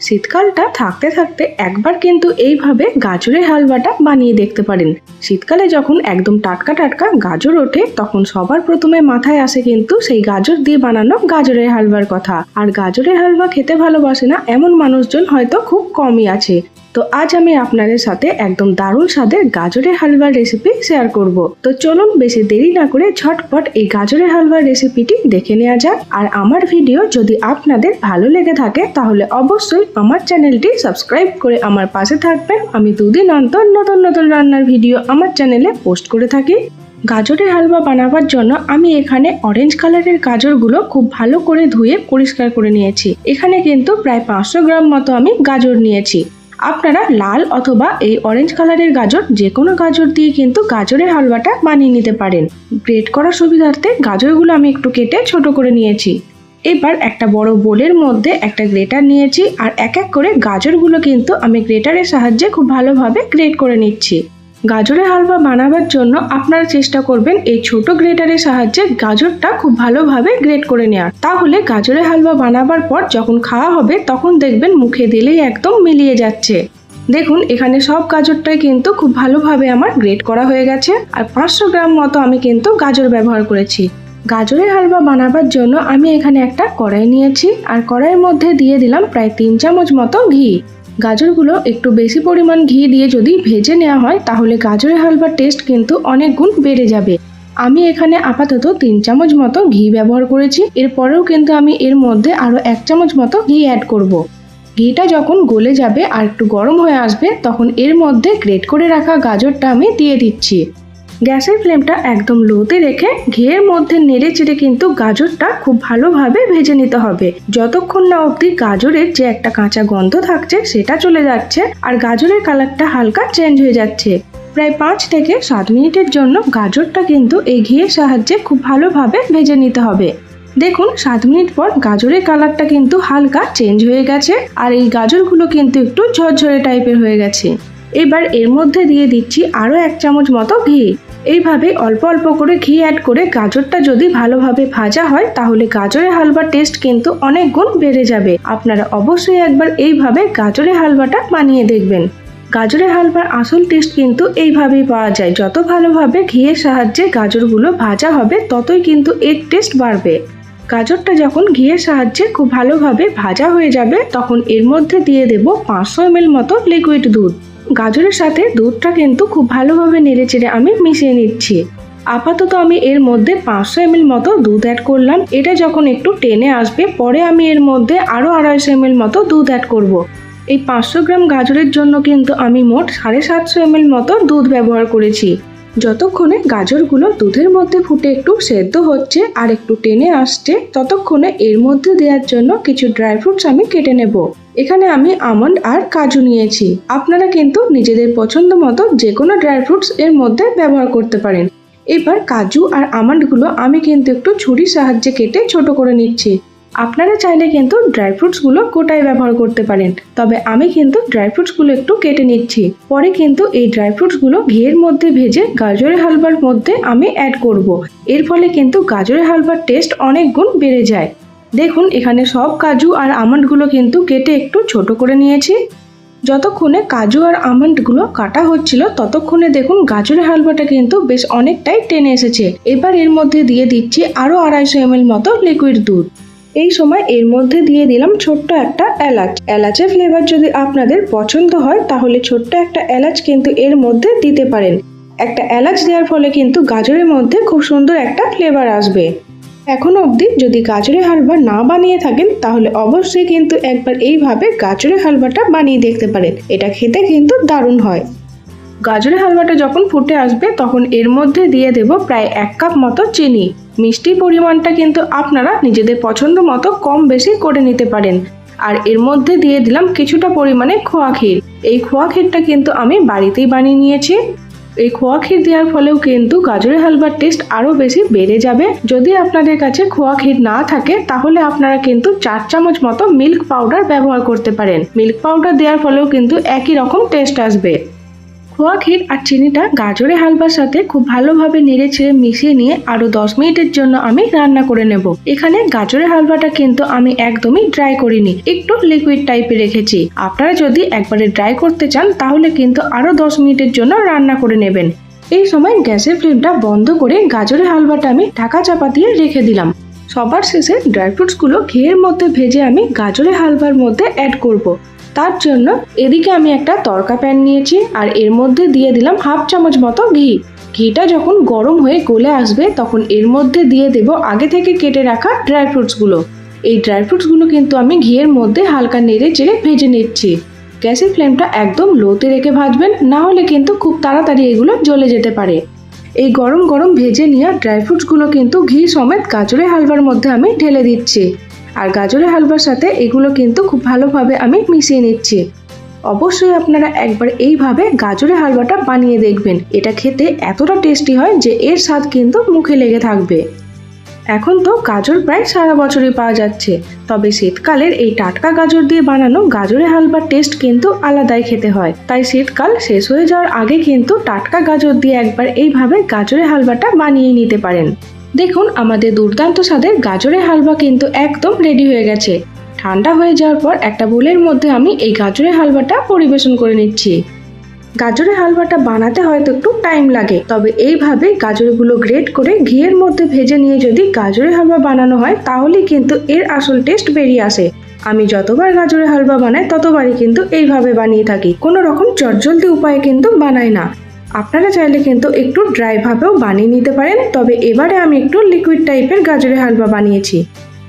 শীতকালটা থাকতে থাকতে একবার কিন্তু এইভাবে গাজরের হালুয়াটা বানিয়ে দেখতে পারেন। শীতকালে যখন একদম টাটকা টাটকা গাজর ওঠে, তখন সবার প্রথমে মাথায় আসে কিন্তু সেই গাজর দিয়ে বানানো গাজরের হালুয়ার কথা। আর গাজরের হালুয়া খেতে ভালোবাসে না এমন মানুষজন হয়তো খুব কমই আছে। তো আজ আমি আপনাদের সাথে একদম দারুণ স্বাদের গাজরের হালুয়ার রেসিপি শেয়ার করব। তো চলুন বেশি দেরি না করে ঝটপট এই গাজরের হালুয়ার রেসিপিটি দেখে নেওয়া যাক। আর আমার ভিডিও যদি আপনাদের ভালো লেগে থাকে, তাহলে অবশ্যই আমার চ্যানেলটি সাবস্ক্রাইব করে আমার পাশে থাকবেন। আমি দুদিন অন্তর নতুন নতুন রান্নার ভিডিও আমার চ্যানেলে পোস্ট করে থাকি। গাজরের হালুয়া বানাবার জন্য আমি এখানে অরেঞ্জ কালারের গাজরগুলো খুব ভালো করে ধুয়ে পরিষ্কার করে নিয়েছি। এখানে কিন্তু প্রায় পাঁচশো গ্রাম মতো আমি গাজর নিয়েছি। আপনারা লাল অথবা এই অরেঞ্জ কালারের গাজর যে কোনো গাজর দিয়ে কিন্তু গাজরের হালুয়াটা বানিয়ে নিতে পারেন। গ্রেড করার সুবিধার্থে গাজরগুলো আমি একটু কেটে ছোট করে নিয়েছি। এবার একটা বড় বোলের মধ্যে একটা গ্রেটার নিয়েছি আর এক এক করে গাজরগুলো কিন্তু আমি গ্রেটারের সাহায্যে খুব ভালোভাবে গ্রেড করে নিচ্ছি। গাজরের হালুয়া বানাবার জন্য আপনারা চেষ্টা করবেন এই ছোট গ্রেটারের সাহায্যে গাজরটা খুব ভালোভাবে গ্রেট করে নেওয়ার তাহলে গাজরের হালুয়া বানাবার পর যখন খাওয়া হবে, তখন দেখবেন মুখে দিলেই একদম মিলিয়ে যাচ্ছে। দেখুন, এখানে সব গাজরটাই কিন্তু খুব ভালোভাবে আমার গ্রেট করা হয়ে গেছে। আর পাঁচশো গ্রাম মতো আমি কিন্তু গাজর ব্যবহার করেছি। গাজরের হালুয়া বানাবার জন্য আমি এখানে একটা কড়াই নিয়েছি। আর কড়াইয়ের মধ্যে দিয়ে দিলাম প্রায় তিন চামচ মতো ঘি। গাজরগুলো একটু বেশি পরিমাণ ঘি দিয়ে যদি ভেজে নেওয়া হয়, তাহলে গাজরের হালবার টেস্ট কিন্তু অনেক গুণ বেড়ে যাবে। আমি এখানে আপাতত তিন চামচ মতো ঘি ব্যবহার করেছি। এরপরেও কিন্তু আমি এর মধ্যে আরও এক চামচ মতো ঘি অ্যাড করব। ঘিটা যখন গলে যাবে আর একটু গরম হয়ে আসবে, তখন এর মধ্যে গ্রেট করে রাখা গাজরটা আমি দিয়ে দিচ্ছি। গ্যাসের ফ্লেমটা একদম লোতে রেখে ঘিয়ের মধ্যে নেড়ে চেড়ে কিন্তু গাজরটা খুব ভালোভাবে ভেজে নিতে হবে। যতক্ষণ না অবধি গাজরের যে একটা কাঁচা গন্ধ থাকছে, সেটা চলে যাচ্ছে আর গাজরের কালারটা হালকা চেঞ্জ হয়ে যাচ্ছে। প্রায় পাঁচ থেকে সাত মিনিটের জন্য গাজরটা কিন্তু এই ঘিয়ের সাহায্যে খুব ভালোভাবে ভেজে নিতে হবে। দেখুন, সাত মিনিট পর গাজরের কালারটা কিন্তু হালকা চেঞ্জ হয়ে গেছে আর এই গাজরগুলো কিন্তু একটু ঝরঝরে টাইপের হয়ে গেছে। এবার এর মধ্যে দিয়ে দিচ্ছি আরও এক চামচ মতো ঘি। এইভাবে অল্প অল্প করে ঘি অ্যাড করে গাজরটা যদি ভালোভাবে ভাজা হয়, তাহলে গাজরের হালবার টেস্ট কিন্তু অনেক গুণ বেড়ে যাবে। আপনারা অবশ্যই একবার এইভাবে গাজরের হালবাটা বানিয়ে দেখবেন। গাজরের হালবার আসল টেস্ট কিন্তু এইভাবেই পাওয়া যায়। যত ভালোভাবে ঘিয়ের সাহায্যে গাজরগুলো ভাজা হবে, ততই কিন্তু এর টেস্ট বাড়বে। গাজরটা যখন ঘিয়ের সাহায্যে খুব ভালোভাবে ভাজা হয়ে যাবে, তখন এর মধ্যে দিয়ে দেব পাঁচশো এমএল মতো লিকুইড দুধ। গাজরের সাথে দুধটা কিন্তু খুব ভালোভাবে নেড়েচেড়ে আমি মিশিয়ে নিচ্ছি। আপাতত আমি এর মধ্যে পাঁচশো এমএল মতো দুধ অ্যাড করলাম। এটা যখন একটু টেনে আসবে, পরে আমি এর মধ্যে আরও আড়াইশো এমএল মতো দুধ অ্যাড করব। এই পাঁচশো গ্রাম গাজরের জন্য কিন্তু আমি মোট সাড়ে সাতশো এমএল মতো দুধ ব্যবহার করেছি। যতক্ষণে গাজরগুলো দুধের মধ্যে ফুটে একটু সেদ্ধ হচ্ছে আর একটু টেনে আসছে, ততক্ষণে এর মধ্যে দেওয়ার জন্য কিছু ড্রাই ফ্রুটস আমি কেটে নেব। এখানে আমি আমন্ড আর কাজু নিয়েছি। আপনারা কিন্তু নিজেদের পছন্দ মতো যে কোনো ড্রাই ফ্রুটস এর মধ্যে ব্যবহার করতে পারেন। এবার কাজু আর আমন্ডগুলো আমি কিন্তু একটু ছুরির সাহায্যে কেটে ছোট করে নিচ্ছি। আপনারা চাইলে কিন্তু ড্রাই ফ্রুটসগুলো গোটায় ব্যবহার করতে পারেন। তবে আমি কিন্তু ড্রাই ফ্রুটসগুলো একটু কেটে নিচ্ছি। পরে কিন্তু এই ড্রাই ফ্রুটসগুলো ঘিয়ের মধ্যে ভেজে গাজরের হালুয়ার মধ্যে আমি অ্যাড করব। এর ফলে কিন্তু গাজরের হালুয়ার টেস্ট অনেক গুণ বেড়ে যায়। দেখুন, এখানে সব কাজু আর আমন্ডগুলো কিন্তু কেটে একটু ছোট করে নিয়েছি। যতক্ষণে কাজু আর আমন্ডগুলো কাটা হচ্ছিল, ততক্ষণে দেখুন গাজরের হালুয়াটা কিন্তু বেশ অনেকটাই টেনে এসেছে। এবার এর মধ্যে দিয়ে দিচ্ছি আরও আড়াইশো এমএল মতো লিকুইড দুধ। এই সময় এর মধ্যে দিয়ে দিলাম ছোট্ট একটা এলাচ। এলাচের ফ্লেভার যদি আপনাদের পছন্দ হয়, তাহলে ছোট্ট একটা এলাচ কিন্তু এর মধ্যে দিতে পারেন। একটা এলাচ দেওয়ার ফলে কিন্তু গাজরের মধ্যে খুব সুন্দর একটা ফ্লেভার আসবে। এখনও অবধি যদি গাজরের হালুয়া না বানিয়ে থাকেন, তাহলে অবশ্যই কিন্তু একবার এইভাবে গাজরের হালুয়াটা বানিয়ে দেখতে পারেন। এটা খেতে কিন্তু দারুণ হয়। গাজরের হালুয়াটা যখন ফুটে আসবে, তখন এর মধ্যে দিয়ে দেব প্রায় এক কাপ মতো চিনি। মিষ্টি পরিমাণটা কিন্তু আপনারা নিজেদের পছন্দ মতো কম বেশি করে নিতে পারেন। আর এর মধ্যে দিয়ে দিলাম কিছুটা পরিমাণে খোয়া ক্ষীর। এই খোয়া ক্ষীরটা কিন্তু আমি বাড়িতেই বানিয়ে নিয়েছি। এই খোয়া ক্ষীর দেওয়ার ফলেও কিন্তু গাজরের হালবার টেস্ট আরও বেশি বেড়ে যাবে। যদি আপনাদের কাছে খোয়া ক্ষীর না থাকে, তাহলে আপনারা কিন্তু চার চামচ মতো মিল্ক পাউডার ব্যবহার করতে পারেন। মিল্ক পাউডার দেওয়ার ফলেও কিন্তু একই রকম টেস্ট আসবে। খোয়া ক্ষীর আর চিনিটা গাজরের হালবার সাথে খুব ভালোভাবে নেড়ে ছেড়ে মিশিয়ে নিয়ে আরও দশ মিনিটের জন্য আমি রান্না করে নেব। এখানে গাজরের হালুয়াটা কিন্তু আমি একদমই ড্রাই করিনি, একটু লিকুইড টাইপে রেখেছি। আপনারা যদি একবারে ড্রাই করতে চান, তাহলে কিন্তু আরও দশ মিনিটের জন্য রান্না করে নেবেন। এই সময় গ্যাসের ফ্লেমটা বন্ধ করে গাজরের হালুয়াটা আমি ঢাকা চাপা দিয়ে রেখে দিলাম। সবার শেষে ড্রাই ফ্রুটসগুলো ঘিয়ের মধ্যে ভেজে আমি গাজরের হালুয়ার মধ্যে অ্যাড করব। তার জন্য এদিকে আমি একটা তরকা প্যান নিয়েছি আর এর মধ্যে দিয়ে দিলাম হাফ চামচ মতো ঘি। ঘিটা যখন গরম হয়ে গলে আসবে তখন এর মধ্যে দিয়ে দেব আগে থেকে কেটে রাখা ড্রাই ফ্রুটসগুলো এই ড্রাই ফ্রুটসগুলো কিন্তু আমি ঘিয়ের মধ্যে হালকা নেড়ে চেড়ে ভেজে নিচ্ছি। গ্যাসের ফ্লেমটা একদম লোতে রেখে ভাজবেন, না হলে কিন্তু খুব তাড়াতাড়ি এগুলো জ্বলে যেতে পারে। এই গরম গরম ভেজে নেওয়া ড্রাই ফ্রুটসগুলো কিন্তু ঘি সমেত গাজরের হালবার মধ্যে আমি ঢেলে দিচ্ছি। আর গাজরের হালুয়ার সাথে এগুলো কিন্তু খুব ভালোভাবে আমি মিশিয়ে নিচ্ছি। অবশ্যই আপনারা একবার এইভাবে গাজরের হালুয়াটা বানিয়ে দেখবেন। এটা খেতে এতটা টেস্টি হয় যে এর স্বাদ কিন্তু মুখে লেগে থাকবে। এখন তো গাজর প্রায় সারা বছরই পাওয়া যাচ্ছে। তবে শীতকালের এই টাটকা গাজর দিয়ে বানানো গাজরের হালুয়ার টেস্ট কিন্তু আলাদাই খেতে হয়। তাই শীতকাল শেষ হয়ে যাওয়ার আগে কিন্তু টাটকা গাজর দিয়ে একবার এইভাবে গাজরের হালুয়াটা বানিয়ে নিতে পারেন। দেখুন, আমাদের দুর্দান্ত স্বাদের গাজরের হালুয়া কিন্তু একদম রেডি হয়ে গেছে। ঠান্ডা হয়ে যাওয়ার পর একটা বোলের মধ্যে আমি এই গাজরের হালুয়াটা পরিবেশন করে নিচ্ছি। গাজরের হালুয়াটা বানাতে হয়তো একটু টাইম লাগে, তবে এইভাবে গাজরগুলো গ্রেট করে ঘিয়ের মধ্যে ভেজে নিয়ে যদি গাজরের হালুয়া বানানো হয়, তাহলেই কিন্তু এর আসল টেস্ট বেরিয়ে আসে। আমি যতবার গাজরের হালুয়া বানাই, ততবারই কিন্তু এইভাবে বানিয়ে থাকি। কোনো রকম চটজলদি উপায়ে কিন্তু বানাই না। আপনারা চাইলে কিন্তু একটু ড্রাই ভাবেও বানিয়ে নিতে পারেন, তবে এবারে আমি একটু লিকুইড টাইপের গাজরের হালুয়া বানিয়েছি।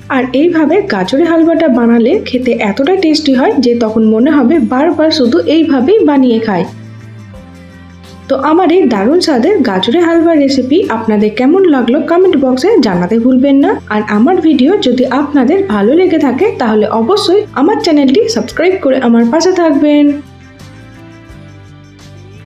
আর এইভাবে গাজরের হালুয়াটা বানালে খেতে এতটা টেস্টি হয় যে তখন মনে হবে বারবার শুধু এইভাবেই বানিয়ে খায় তো আমার এই দারুণ স্বাদের গাজরের হালুয়ার রেসিপি আপনাদের কেমন লাগল কমেন্ট বক্সে জানাতে ভুলবেন না। আর আমার ভিডিও যদি আপনাদের ভালো লেগে থাকে, তাহলে অবশ্যই আমার চ্যানেলটি সাবস্ক্রাইব করে আমার পাশে থাকবেন।